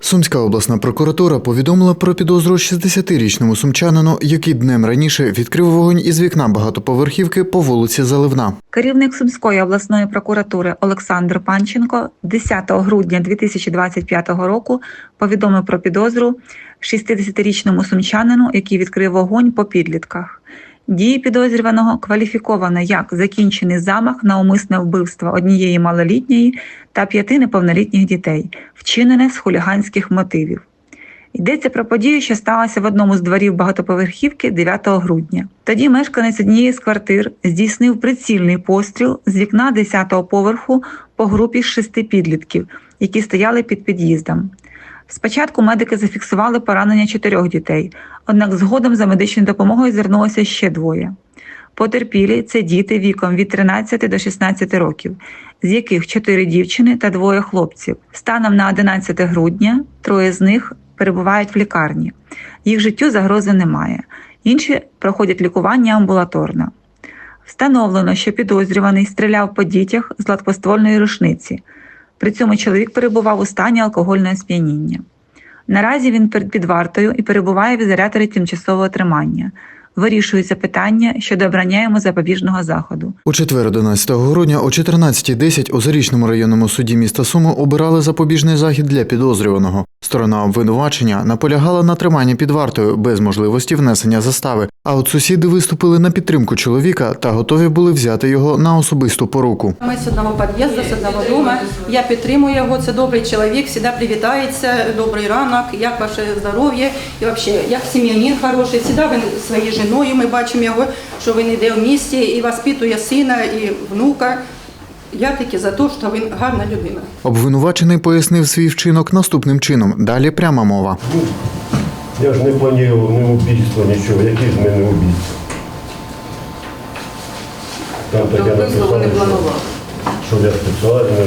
Сумська обласна прокуратура повідомила про підозру 60-річному сумчанину, який днем раніше відкрив вогонь із вікна багатоповерхівки по вулиці Заливна. Керівник Сумської обласної прокуратури Олександр Панченко 10 грудня 2025 року повідомив про підозру 60-річному сумчанину, який відкрив вогонь по підлітках. Дії підозрюваного кваліфіковано як закінчений замах на умисне вбивство однієї малолітньої та п'яти неповнолітніх дітей, вчинене з хуліганських мотивів. Йдеться про подію, що сталася в одному з дворів багатоповерхівки 9 грудня. Тоді мешканець однієї з квартир здійснив прицільний постріл з вікна 10-го поверху по групі шести підлітків, які стояли під під'їздом. Спочатку медики зафіксували поранення чотирьох дітей, однак згодом за медичною допомогою звернулося ще двоє. Потерпілі це діти віком від 13 до 16 років, з яких чотири дівчини та двоє хлопців. Станом на 11 грудня троє з них перебувають в лікарні. Їх життю загрози немає. Інші проходять лікування амбулаторно. Встановлено, що підозрюваний стріляв по дітях з гладкоствольної рушниці. При цьому чоловік перебував у стані алкогольного сп'яніння. Наразі він під вартою і перебуває в ізоляторі тимчасового тримання. Вирішується питання щодо обрання йому запобіжного заходу. У четвер 11 грудня о 14.10 у Зарічному районному суді міста Суми обирали запобіжний захід для підозрюваного. Сторона обвинувачення наполягала на триманні під вартою без можливості внесення застави. А от сусіди виступили на підтримку чоловіка та готові були взяти його на особисту поруку. Ми з одного під'їзду, з одного дому. Я підтримую його. Це добрий чоловік, завжди привітається. Добрий ранок, як ваше здоров'я і взагалі, як сім'янин хороший. Завжди він своєю жіною. Ми бачимо його, що він йде в місті і воспитує сина і внука. Я тільки за те, що він гарна людина. Обвинувачений пояснив свій вчинок наступним чином. Далі пряма мова. Я ж не планував ні убійство, нічого. Які з мене убійці? Там таке вбивство не написано, планували. що, що я спеціально.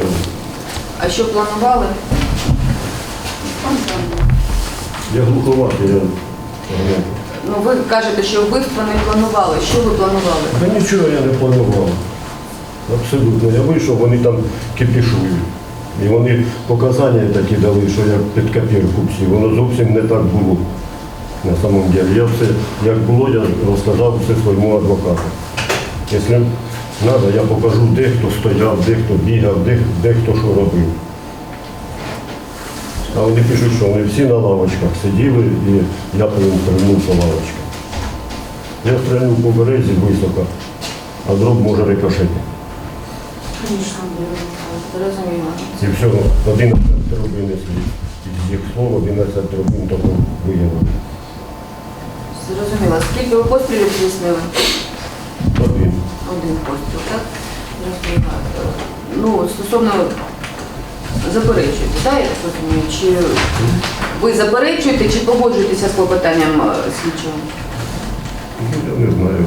А що планували? Я глуховатий, я. Ну ви кажете, що вбивство не планували. Що ви планували? Та нічого я не планував. Абсолютно. Я вийшов, вони там кипішують. І вони показання такі дали, що я під копірку всі. Воно зовсім не так було. На самом деле. Я все, як було, я розказав все своєму адвокату. Якщо треба, я покажу, де хто стояв, де хто бігав, де, де хто що робив. А вони пишуть, що вони всі на лавочках сиділи і я повинен стрільнув по лавочках. Я стрільнув по березі високо, а дроб може рикошити. Зрозуміло. І всього 11 трубин несли. Із їх слов 11 трубин виявили. Зрозуміло. Скільки ви пострілів здійснили? Один. Один постріл, так? Зрозуміло. Ну, стосовно заперечуєте, так, я так розумію? Чи ви заперечуєте, чи погоджуєтеся з клопотанням е, слідчого? Я не знаю.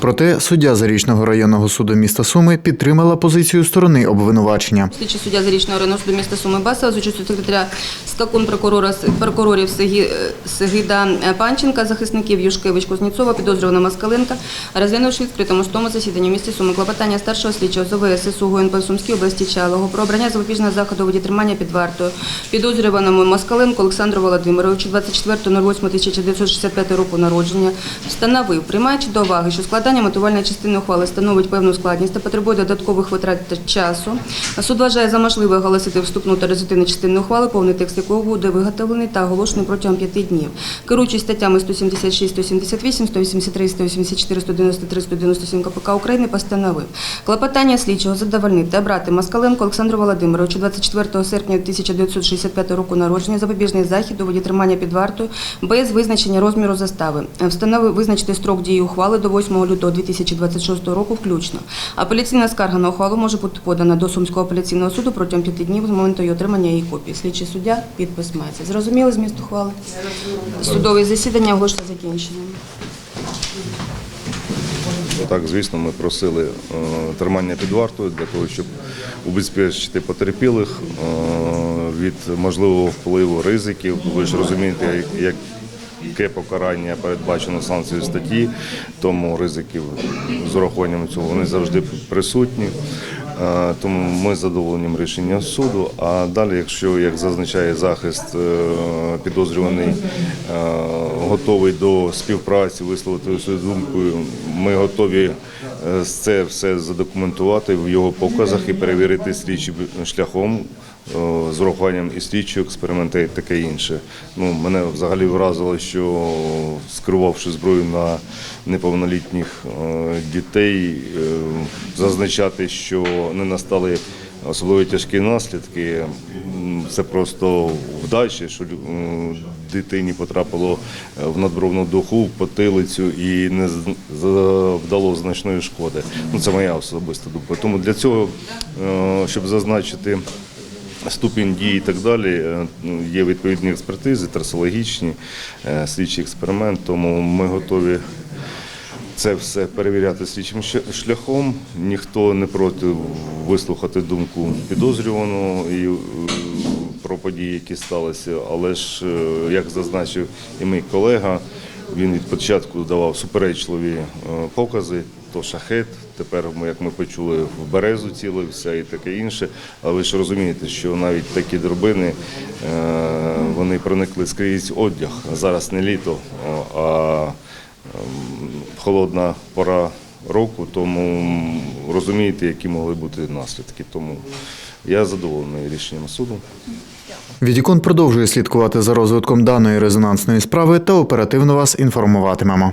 Проте суддя Зарічного районного суду міста Суми підтримала позицію сторони обвинувачення. Слідчий суддя Зарічного районного суду міста Суми Басова з участю секретаря Скакун прокурора прокурорів Сегида Панченка, захисників Юшкевич Кузнєцова, підозрюваного Москаленка, розглянувши відкритому судовому засіданні місті Суми клопотання старшого слідчого з ОВС СУ ГУНП Сумській області Чалого про обрання запобіжного заходу тримання під вартою підозрюваному Москаленку Олександру Володимировичу 24.08.1965 року народження встановив, приймаючи до уваги, що складання мотивувальної частини ухвали становить певну складність та потребує додаткових витрат часу. Суд вважає за можливе оголосити вступну та результативну частину ухвали, повний текст якого буде виготовлений та оголошений протягом п'яти днів. Керуючись статтями 176, 178, 183, 184, 193, 197 КПК України постановив клопотання слідчого задовольнити та брати Москаленко Олександру Володимировичу 24 серпня 1965 року народження запобіжний захід у воді тримання під вартою без визначення розміру застави. Встановив визначити строк дії ухвали до 8 лютого 2026 року включно. Апеляційна скарга на ухвалу може бути подана до Сумського апеляційного суду протягом п'яти днів з моменту її отримання її копії. Слідчий суддя підпис мається. Зрозуміли зміст ухвали? Судове засідання оголошено закінченим. Так, звісно, ми просили е, тримання під вартою для того, щоб убезпечити потерпілих е, від можливого впливу ризиків. Ви ж розумієте, як- яке покарання передбачено санкцією статті, тому ризиків з урахуванням цього вони завжди присутні. Тому ми задоволені рішенням суду. А далі, якщо, як зазначає захист, е, підозрюваний е, готовий до співпраці, висловити свою думку, ми готові е, це все задокументувати в його показах і перевірити слідчим шляхом з урахуванням і слідчого експерименту і таке інше. Ну, мене взагалі вразило, що скерувавши зброю на неповнолітніх е, дітей, е, зазначати, що не настали особливо тяжкі наслідки. Це просто вдача, що е, дитині потрапило в надбровну духу, в потилицю і не завдало значної шкоди. Ну, це моя особиста думка. Тому для цього, щоб зазначити ступінь дії і так далі. ну, Є відповідні експертизи, трасологічні, слідчий експеримент, тому ми готові це все перевіряти слідчим шляхом. Ніхто не проти вислухати думку підозрюваного і е, про події, які сталися. Але ж, е, як зазначив і мій колега, він від початку давав суперечливі е, покази. То шахет, тепер ми, як ми почули, в березу цілився і таке інше. Але ви ж розумієте, що навіть такі дробини вони проникли скрізь одяг. Зараз не літо, а- холодна пора року, тому розумієте, які могли бути наслідки. Тому я задоволений рішенням суду. Відікон продовжує слідкувати за розвитком даної резонансної справи та оперативно вас інформуватимемо.